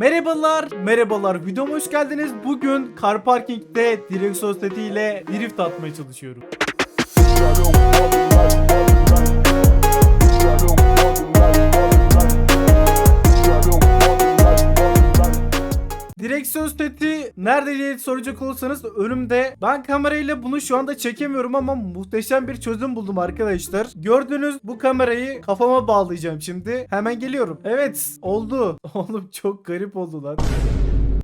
Merhabalar, merhabalar. Videoma hoş geldiniz. Bugün car parking'de direksiyon setiyle drift atmaya çalışıyorum. Direksiyon seti nerede diye soracak olursanız önümde. Ben kamerayla bunu şu anda çekemiyorum ama muhteşem bir çözüm buldum arkadaşlar. Gördüğünüz bu kamerayı kafama bağlayacağım şimdi. Hemen geliyorum. Evet oldu. Oğlum çok garip oldu lan.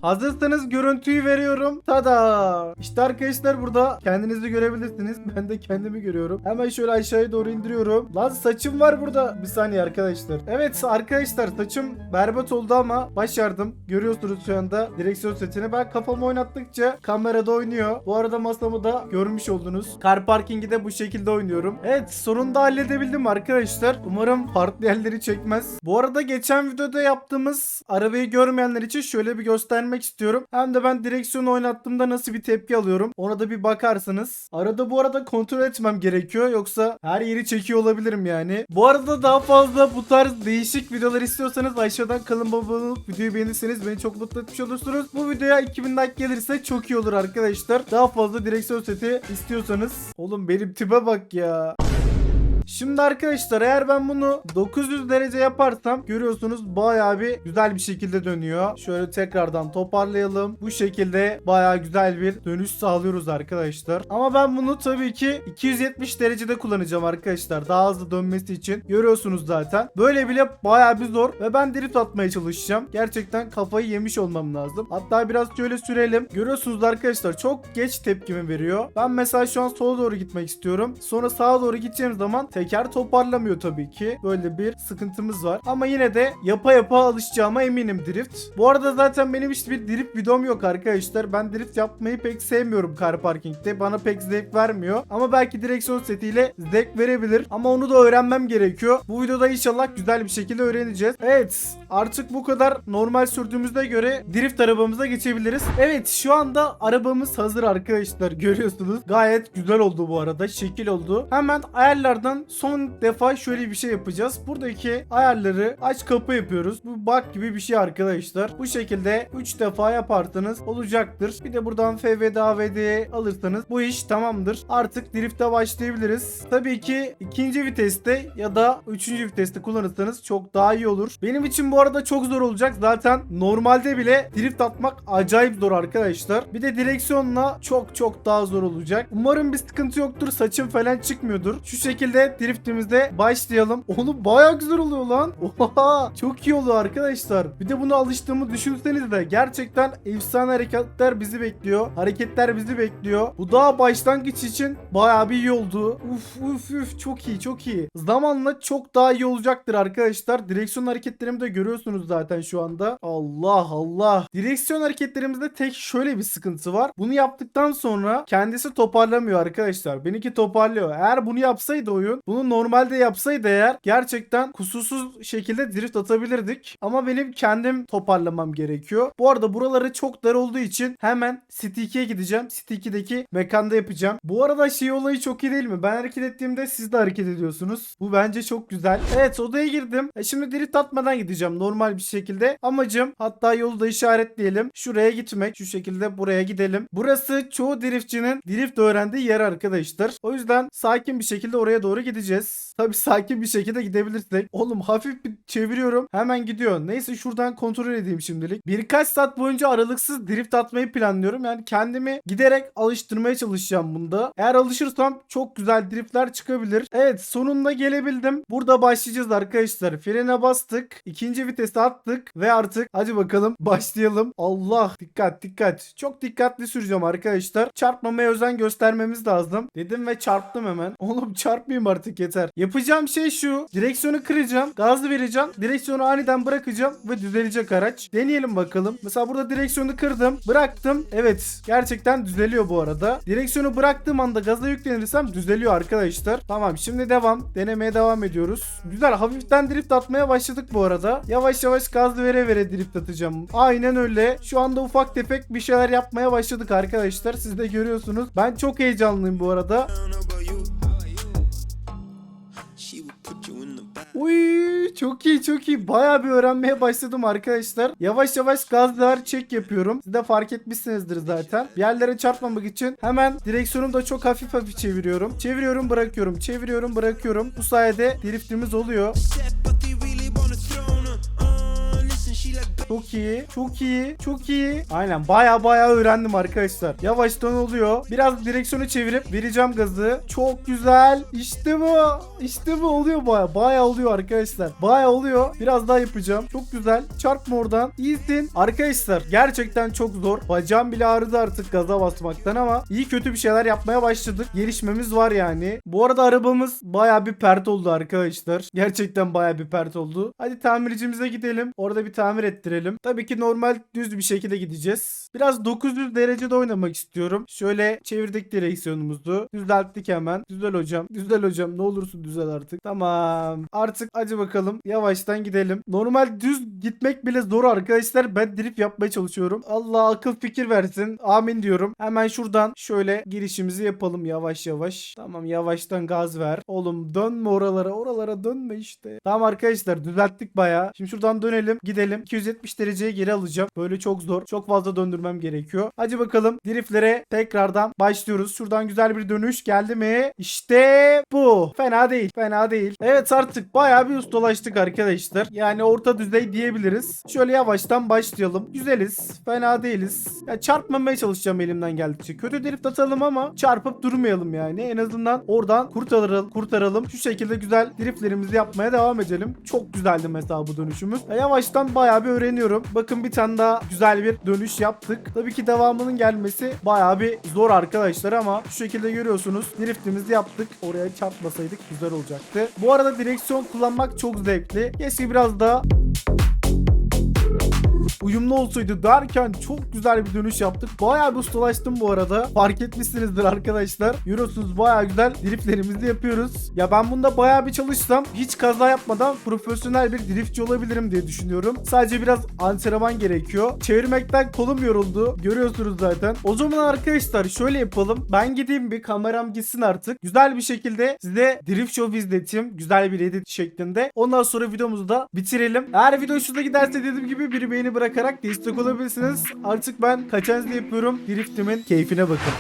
Hazırsanız görüntüyü veriyorum. Tada! İşte arkadaşlar burada kendinizi görebilirsiniz. Ben de kendimi görüyorum. Hemen şöyle aşağıya doğru indiriyorum. Lan saçım var burada. Bir saniye arkadaşlar. Evet arkadaşlar saçım berbat oldu ama başardım. Görüyorsunuz şu anda direksiyon setini. Ben kafamı oynattıkça kamerada oynuyor. Bu arada masamı da görmüş oldunuz. Car parkingi de bu şekilde oynuyorum. Evet sonunda halledebildim arkadaşlar. Umarım farklı yerleri çekmez. Bu arada geçen videoda yaptığımız arabayı görmeyenler için şöyle bir göstermek istiyorum. Hem de ben direksiyonu oynattığımda nasıl bir tepki alıyorum. Ona da bir bakarsınız. Arada bu arada kontrol etmem gerekiyor. Yoksa her yeri çekiyor olabilirim yani. Bu arada daha fazla bu tarz değişik videolar istiyorsanız aşağıdan kalın olup videoyu beğenirseniz beni çok mutlu etmiş olursunuz. Bu videoya 2000 like gelirse çok iyi olur arkadaşlar. Daha fazla direksiyon seti istiyorsanız. Oğlum benim tipe bak ya. Şimdi arkadaşlar eğer ben bunu 900 derece yaparsam görüyorsunuz bayağı bir güzel bir şekilde dönüyor. Şöyle tekrardan toparlayalım. Bu şekilde bayağı güzel bir dönüş sağlıyoruz arkadaşlar. Ama ben bunu tabii ki 270 derecede kullanacağım arkadaşlar. Daha hızlı dönmesi için. Görüyorsunuz zaten. Böyle bile bayağı bir zor ve ben drift atmaya çalışacağım. Gerçekten kafayı yemiş olmam lazım. Hatta biraz şöyle sürelim. Görüyorsunuz arkadaşlar çok geç tepkimi veriyor. Ben mesela şu an sola doğru gitmek istiyorum. Sonra sağa doğru gideceğim zaman teker toparlamıyor tabii ki. Böyle bir sıkıntımız var. Ama yine de yapa yapa alışacağıma eminim drift. Bu arada zaten benim hiçbir drift videom yok arkadaşlar. Ben drift yapmayı pek sevmiyorum car parking'de. Bana pek zevk vermiyor. Ama belki direksiyon setiyle zevk verebilir. Ama onu da öğrenmem gerekiyor. Bu videoda inşallah güzel bir şekilde öğreneceğiz. Evet artık bu kadar normal sürdüğümüzde göre drift arabamıza geçebiliriz. Evet şu anda arabamız hazır arkadaşlar görüyorsunuz. Gayet güzel oldu bu arada. Şekil oldu. Hemen ayarlardan son defa şöyle bir şey yapacağız. Buradaki ayarları aç kapı yapıyoruz. Bu bak gibi bir şey arkadaşlar. Bu şekilde 3 defa yaparsanız olacaktır. Bir de buradan FVD AVD'ye alırsanız bu iş tamamdır. Artık drift'e başlayabiliriz. Tabii ki ikinci viteste ya da üçüncü viteste kullanırsanız çok daha iyi olur. Benim için bu arada çok zor olacak. Zaten normalde bile drift atmak acayip zor arkadaşlar. Bir de direksiyonla çok çok daha zor olacak. Umarım bir sıkıntı yoktur. Saçım falan çıkmıyordur. Şu şekilde driftimizde başlayalım. Oğlum baya güzel oluyor lan. Oha çok iyi oluyor arkadaşlar. Bir de bunu alıştığımı düşünseniz de gerçekten efsane hareketler bizi bekliyor. Hareketler bizi bekliyor. Bu daha başlangıç için baya bir iyi oldu. Uf uf uf çok iyi çok iyi. Zamanla çok daha iyi olacaktır arkadaşlar. Direksiyon hareketlerimi de görüyorsunuz zaten şu anda. Allah Allah. Direksiyon hareketlerimizde tek şöyle bir sıkıntı var. Bunu yaptıktan sonra kendisi toparlamıyor arkadaşlar. Benimki toparlıyor. Eğer bunu yapsaydı oyun bunu normalde yapsaydı eğer gerçekten kusursuz şekilde drift atabilirdik. Ama benim kendim toparlamam gerekiyor. Bu arada buraları çok dar olduğu için hemen City 2'ye gideceğim. City 2'deki mekanda yapacağım. Bu arada şey olayı çok iyi değil mi? Ben hareket ettiğimde siz de hareket ediyorsunuz. Bu bence çok güzel. Evet odaya girdim. E şimdi drift atmadan gideceğim normal bir şekilde. Amacım hatta yolu da işaretleyelim. Şuraya gitmek. Şu şekilde buraya gidelim. Burası çoğu driftçinin drift öğrendiği yer arkadaşlar. O yüzden sakin bir şekilde oraya doğru gideceğiz. Tabii sakin bir şekilde gidebilirsek. Oğlum hafif bir çeviriyorum. Hemen gidiyor. Neyse şuradan kontrol edeyim şimdilik. Birkaç saat boyunca aralıksız drift atmayı planlıyorum. Yani kendimi giderek alıştırmaya çalışacağım bunda. Eğer alışırsam çok güzel driftler çıkabilir. Evet sonunda gelebildim. Burada başlayacağız arkadaşlar. Frene bastık. ikinci vitese attık. Ve artık hadi bakalım başlayalım. Allah dikkat dikkat. Çok dikkatli süreceğim arkadaşlar. Çarpmamaya özen göstermemiz lazım. Dedim ve çarptım hemen. Oğlum çarpmayayım artık yeter. Yapacağım şey şu. Direksiyonu kıracağım. Gaz vereceğim. Direksiyonu aniden bırakacağım ve düzelecek araç. Deneyelim bakalım. Mesela burada direksiyonu kırdım. Bıraktım. Evet. Gerçekten düzeliyor bu arada. Direksiyonu bıraktığım anda gaza yüklenirsem düzeliyor arkadaşlar. Tamam şimdi devam. Denemeye devam ediyoruz. Güzel. Hafiften drift atmaya başladık bu arada. Yavaş yavaş gaz vere vere drift atacağım. Aynen öyle. Şu anda ufak tefek bir şeyler yapmaya başladık arkadaşlar. Siz de görüyorsunuz. Ben çok heyecanlıyım bu arada. Uy çok iyi çok iyi. Bayağı bir öğrenmeye başladım arkadaşlar. Yavaş yavaş gazlar çek yapıyorum. Siz de fark etmişsinizdir zaten. Bir yerlere çarpmamak için hemen direksiyonu da çok hafif hafif çeviriyorum. Çeviriyorum bırakıyorum. Çeviriyorum bırakıyorum. Bu sayede driftimiz oluyor. Çok iyi. Çok iyi. Çok iyi. Aynen baya baya öğrendim arkadaşlar. Yavaştan oluyor. Biraz direksiyonu çevirip vereceğim gazı. Çok güzel. İşte bu. İşte bu oluyor baya. Baya oluyor arkadaşlar. Baya oluyor. Biraz daha yapacağım. Çok güzel. Çarpma oradan. İyisin. Arkadaşlar gerçekten çok zor. Bacağım bile ağrıdı artık gaza basmaktan ama iyi kötü bir şeyler yapmaya başladık. Gelişmemiz var yani. Bu arada arabamız baya bir pert oldu arkadaşlar. Gerçekten baya bir pert oldu. Hadi tamircimize gidelim. Orada bir tamir ettirelim. Tabii ki normal düz bir şekilde gideceğiz. Biraz 900 derecede oynamak istiyorum. Şöyle çevirdik direksiyonumuzu. Düzelttik hemen. Düzel hocam. Düzel hocam. Ne olursun düzel artık. Tamam. Artık hadi bakalım. Yavaştan gidelim. Normal düz gitmek bile zor arkadaşlar. Ben drift yapmaya çalışıyorum. Allah akıl fikir versin. Amin diyorum. Hemen şuradan şöyle girişimizi yapalım yavaş yavaş. Tamam yavaştan gaz ver. Oğlum dönme oralara. Oralara dönme işte. Tamam arkadaşlar düzelttik bayağı. Şimdi şuradan dönelim. Gidelim. 270 dereceye geri alacağım. Böyle çok zor. Çok fazla döndürmem gerekiyor. Hadi bakalım. Driftlere tekrardan başlıyoruz. Şuradan güzel bir dönüş geldi mi? İşte bu. Fena değil. Fena değil. Evet artık bayağı bir ustalaştık arkadaşlar. Yani orta düzey diyebiliriz. Şöyle yavaştan başlayalım. Güzeliz. Fena değiliz. Ya çarpmamaya çalışacağım elimden geldikçe. Kötü drift atalım ama çarpıp durmayalım yani. En azından oradan kurtaralım. Kurtaralım. Şu şekilde güzel driftlerimizi yapmaya devam edelim. Çok güzeldi mesela bu dönüşümüz. Ya yavaştan bayağı bir öğreniyorum. Bakın bir tane daha güzel bir dönüş yaptık. Tabii ki devamının gelmesi bayağı bir zor arkadaşlar ama şu şekilde görüyorsunuz. Driftimizi yaptık. Oraya çarpmasaydık güzel olacaktı. Bu arada direksiyon kullanmak çok zevkli. Keşke biraz daha uyumlu olsaydı derken çok güzel bir dönüş yaptık. Bayağı bir ustalaştım bu arada. Fark etmişsinizdir arkadaşlar. Görüyorsunuz bayağı güzel driftlerimizi yapıyoruz. Ya ben bunda bayağı bir çalışsam hiç kaza yapmadan profesyonel bir driftçi olabilirim diye düşünüyorum. Sadece biraz antrenman gerekiyor. Çevirmekten kolum yoruldu. Görüyorsunuz zaten. O zaman arkadaşlar şöyle yapalım. Ben gideyim bir kameram gitsin artık. Güzel bir şekilde size drift show izleteyim. Güzel bir edit şeklinde. Ondan sonra videomuzu da bitirelim. Eğer video hoşunuza giderse dediğim gibi bir beğeni bırakarak destek olabilirsiniz. Artık ben kaçancı yapıyorum. Driftimin keyfine bakın.